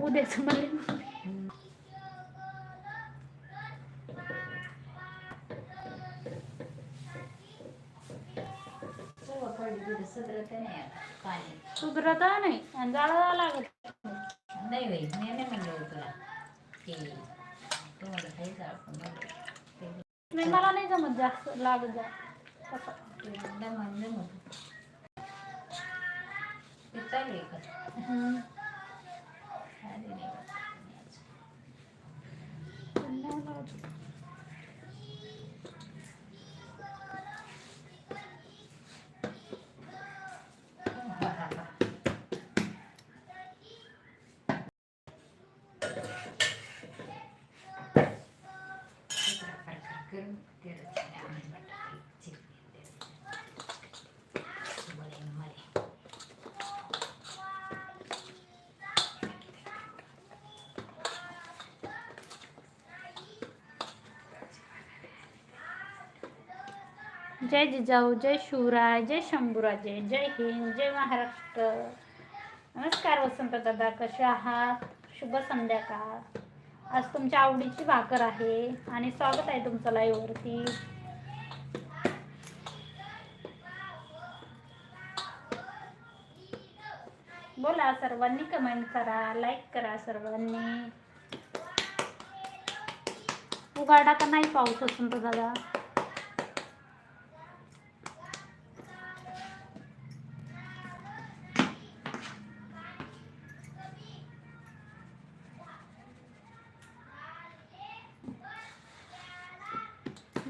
उद्याच तिथे सुधरत नाही पाणी सुधरत नाही आणि जाळा लागत नाही बाई मी नाही म्हणलं तुला की तुम्हाला काही आपण नाही. मला नाही जमत जास्त लागत जा. दमन जमत ते चालू आहे का? हम्म. आधी नाही वाटत. पण जय जिजाऊ जय शिवराय जय शंभूराजे जय हिंद जय महाराष्ट्र. नमस्कार वसंत दादा कसे आहात? शुभ संध्याकाळ. आज तुमच्या आवडीची भाकर आहे आणि स्वागत आहे तुमचं लाईववरती बोला सर्वांनी कमेंट करा लाईक करा सर्वांनी. उघाडा का नाही पाऊस वसंत दादा?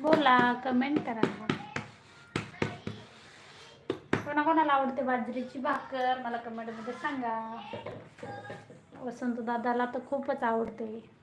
बोला कमेंट करा. कोणाकोणाला आवडते बाजरीची भाकर मला कमेंटमध्ये सांगा. वसंत दादाला तर खूपच आवडते.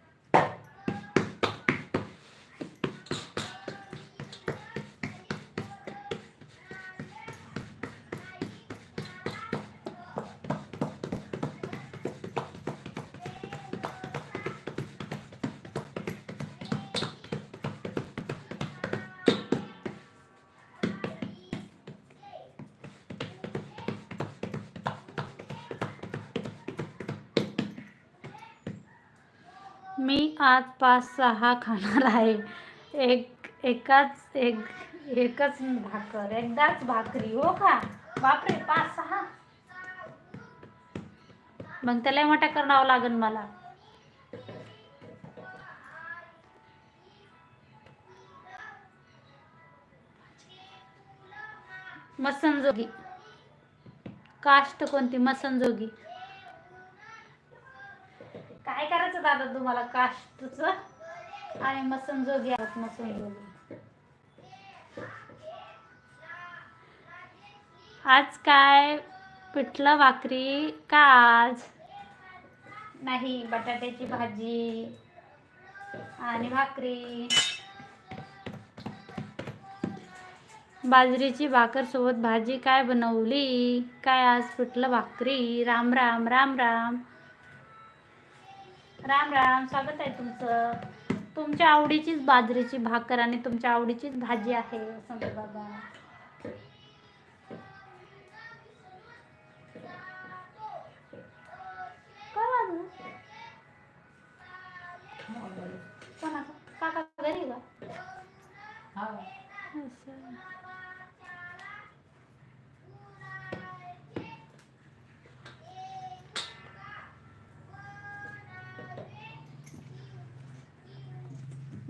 आज पाच सहा खाणार आहे. एक एकाच एक एकच भाकर. एकदाच भाकरी हो का? बापरे पाच सहा. मग त्याला मोठ्या करावं लागेल मला. मसनजोगी. कास्ट कोणती? मसनजोगी. काय करायचं दादा तुम्हाला काष्टच? आणि मसनजोगी आहात मसनजोगी आज काय? पिठलं भाकरी का आज? नाही बटाट्याची भाजी आणि भाकरी. बाजरीची भाकर सोबत भाजी काय बनवली? काय आज पिठलं भाकरी? राम राम राम राम. राम राम स्वागत आहे तुमचं. तुमच्या आवडीचीच बाजरीची भाकर आणि तुमच्या आवडीचीच भाजी आहे संत बाबा? काका घरी का?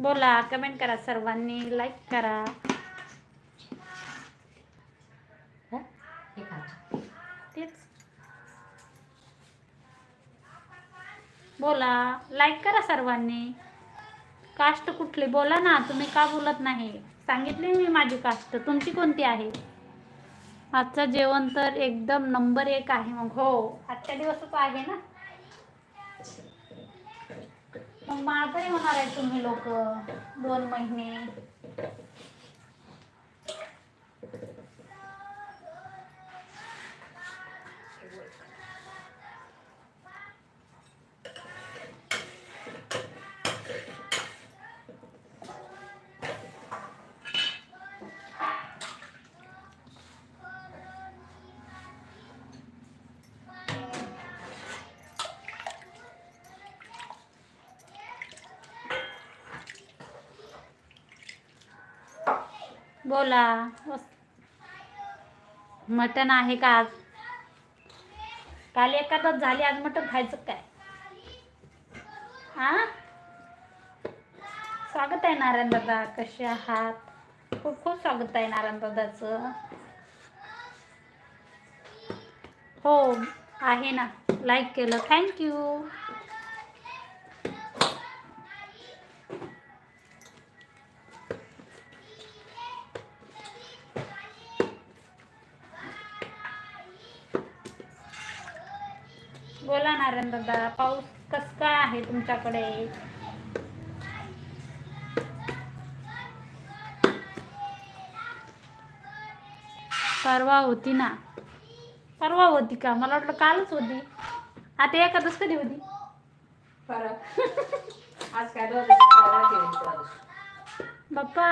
बोला कमेंट करा सर्वांनी लाईक करा. तेच. बोला लाईक करा सर्वांनी. कास्ट कुठली? बोला ना तुम्ही का बोलत नाही? सांगितले मी माझी कास्ट तुमची कोणती आहे? आजचं जेवण तर एकदम नंबर एक आहे मग. हो आजच्या दिवसच आहे ना? मग माघारी होणार आहे तुम्ही लोक. दोन महिने. बोला. मटण आहे का आज? काल एखादच झाली आज मटण खायचं काय? हा स्वागत आहे नारायण दादा कसे आहात? खूप खूप स्वागत आहे नारायण दादाचं. हो आहे ना. लाईक केलं. थँक्यू बोला नारायण दादा पाऊस कस काय आहे तुमच्याकडे? परवा होती ना. परवा होती का? मला वाटलं कालच होती. आता एखादच कधी होती? परत आज काय. बाप्पा.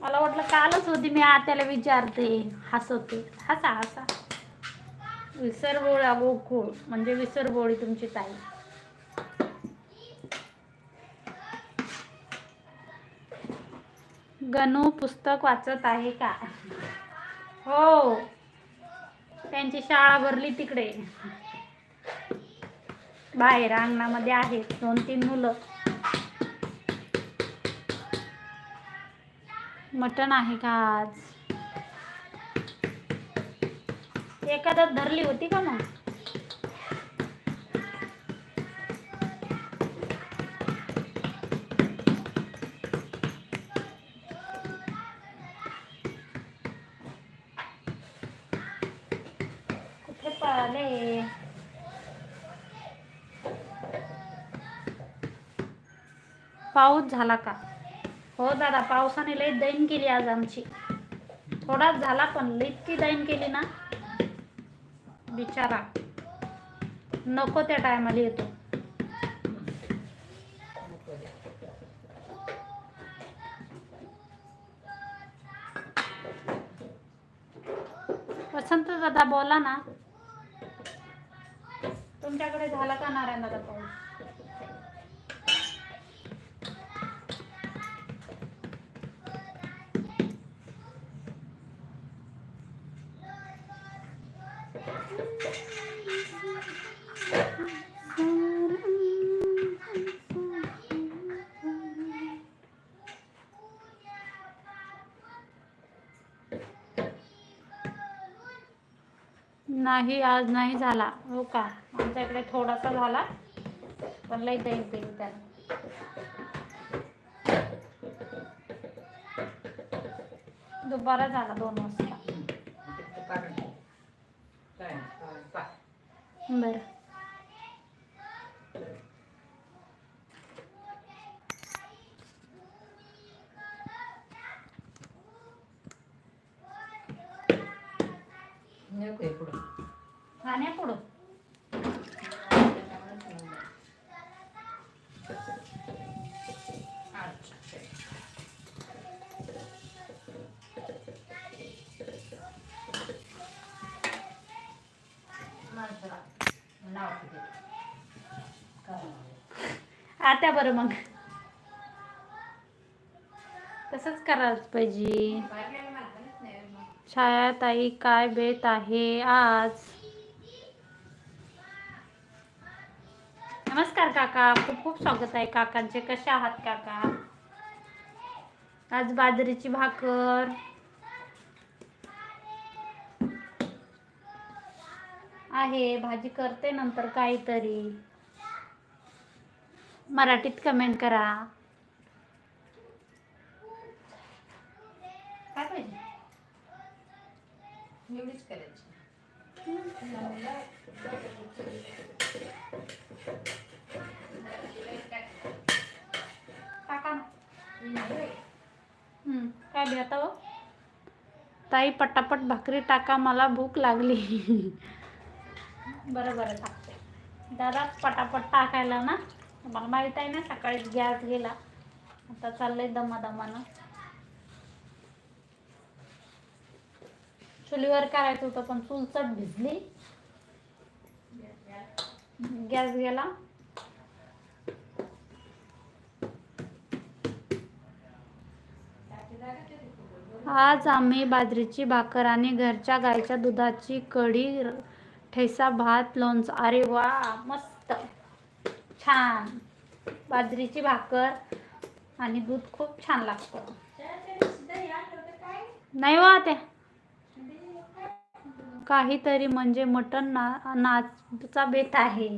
मला वाटलं कालच होती मी आत्याला विचारते. हसवते. हसा हसा. विसरबोळा गोकुळ म्हणजे विसरबोळी तुमची ताई. गणू पुस्तक वाचत आहे का? हो. त्यांची शाळा भरली तिकडे. बाहेर अंगणामध्ये आहेत दोन तीन मुलं. मटण आहे का आज? एखादं धरली होती का मग? कुठे पळाले? पाऊस झाला का? हो दादा पावसाने लई दैन केली आज आमची. थोडाच झाला पण लई इतकी दैन केली ना. बिचारा. नको त्या टायमाला येतो. वसंत दादा बोला ना. तुमच्याकडे झाला का नारायण दादा पाऊस? नाही आज नाही झाला. हो का? आमच्याकडे थोडासा झाला. पण लई दैन केली त्याला दुपारा झाला दोन वाजता. बरं. आता बरं मग. तसंच करायला पाहिजे. बाहेरल्याला मला छायाताई काय बेत आहे आज? नमस्कार काका खूप खूप स्वागत आहे काकांचे. कसे आहात काका? आज बाजरीची भाकर. आहे भाजी करते नंतर काहीतरी. मराठीत कमेंट करा. काय पाहिजे? एवढीच करायची. काका काय भेटा हो. ताई पटापट भाकरी टाका मला भूक लागली. बरं बरं टाकते दादा पटापट टाकायला ना. मला माहीत आहे ना सकाळी गॅस गेला. आता चाललंय दमादमानं. चुलीवर करायचं होतं पण चूल भिजली. गॅस गेला. आज आम्ही बाजरीची भाकर आणि घरच्या गायच्या दुधाची कढी ठेसा ठेचा भात लोणचं. अरे वा मस्त. छान. बाजरीची भाकर आणि दूध खूप छान लागतं. नाही वा त्या काहीतरी म्हणजे मटण ना नाचचा बेत आहे.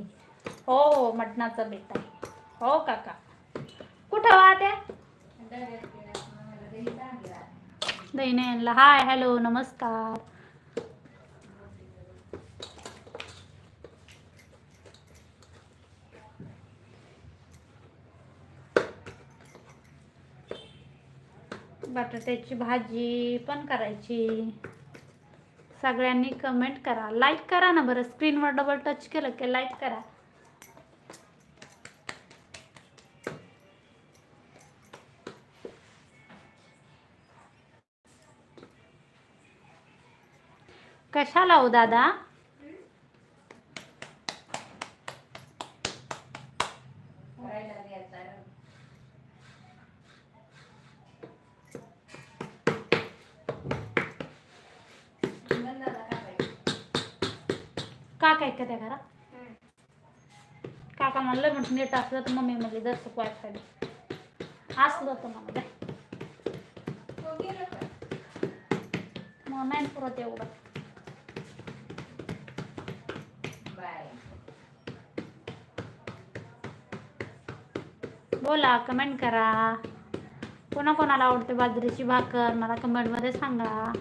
हो हो मटणाचा बेत आहे. हो काका. कुठं वा त्या दही हाय हॅलो नमस्कार. बटाट्याची भाजी पण करायची. सगळ्यांनी कमेंट करा. लाईक करा ना बरं. स्क्रीनवर डबल टच केलं की लाईक करा. कशाला हो दादा? काका आहे का त्या घरात? काका म्हणलं म्हटलं नीट असलं तर मम्मी म्हणली दर्शक वायफाय असलं तर मला द्या मग नाही पुरत एवढं. बोला कमेंट करा. कोणा कोणाला आवडते बाजरीची भाकर मला कमेंटमध्ये सांगा.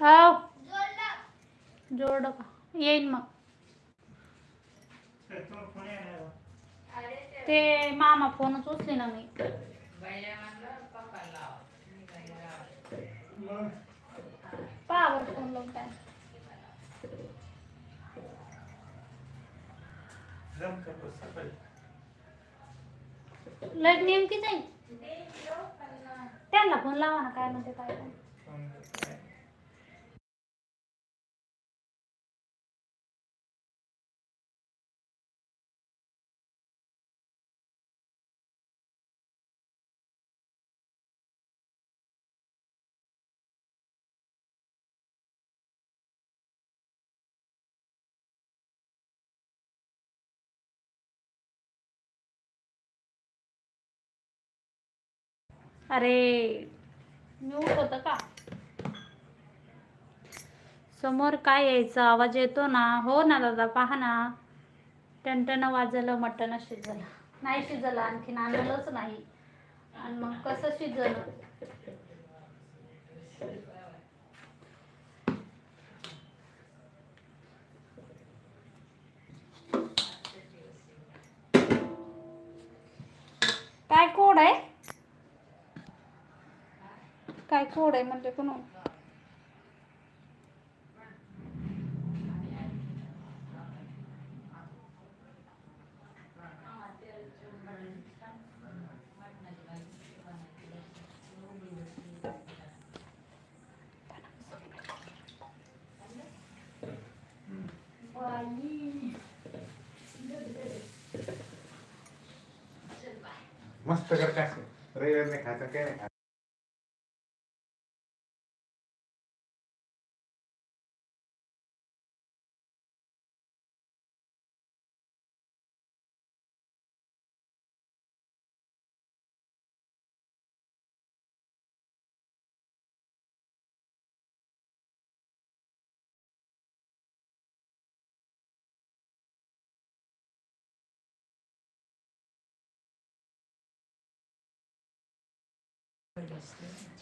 हो जोड का? येईन मग. ते मामा फोनच उचले ना मी पावर फोन लावून काय. लग नेमकी जाईल त्यांना फोन लावा ना काय म्हणते काय नाही. अरे म्यूट होतं का? समोर काय यायचं? आवाज येतो ना? हो ना दादा पहा ना. टनटन वाजलं मटण शिजलं. नाही शिजलं आणखीन आणलंच नाही. आणि मग कसं शिजलं? काय कोड आहे? काय कोड आहे म्हणजे पण मस्त कर काय रविवार नाही खायचं काय नाही खायचं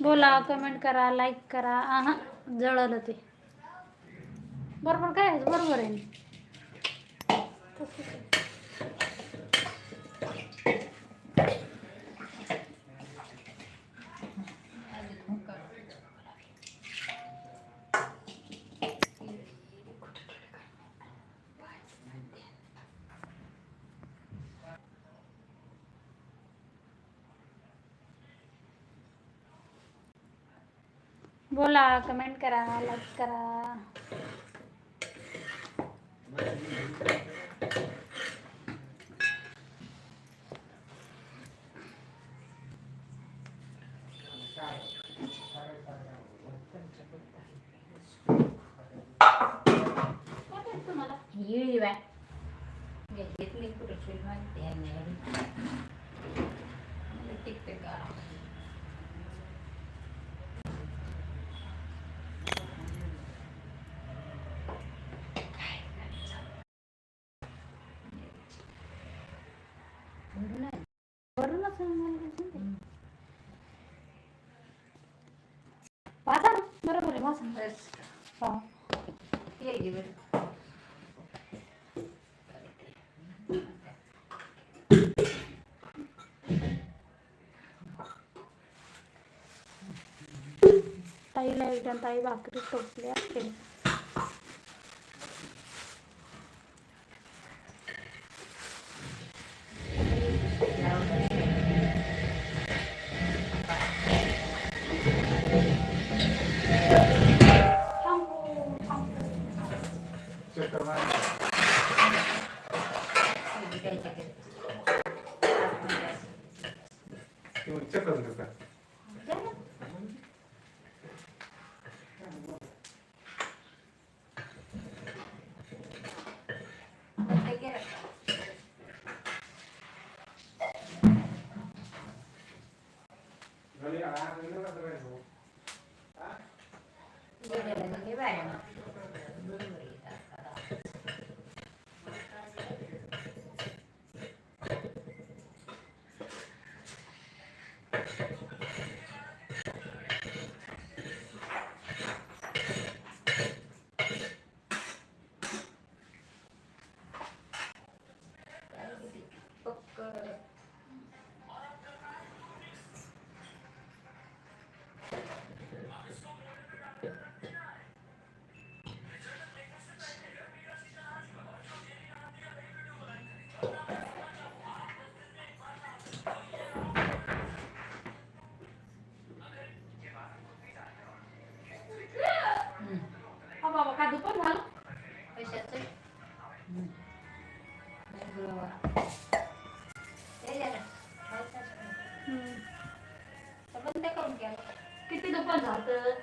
बोला कमेंट करा लाईक करा. आहा जळलं ते. बरोबर काय? आहे? बरोबर आहे. बोला कमेंट करा लाईक करा. काय बाय. घेतली कुठं फिल्म मागते टिकते का वरूनच मला काय सांगते. वाचा ना बरोबर आहे वाचा ना. बस हा. तेल घे बरं ताईला एकदा ताई भाकरी टोपल्या केली घरी आ- आ- नका करायचं. गेलेलं घे 万达的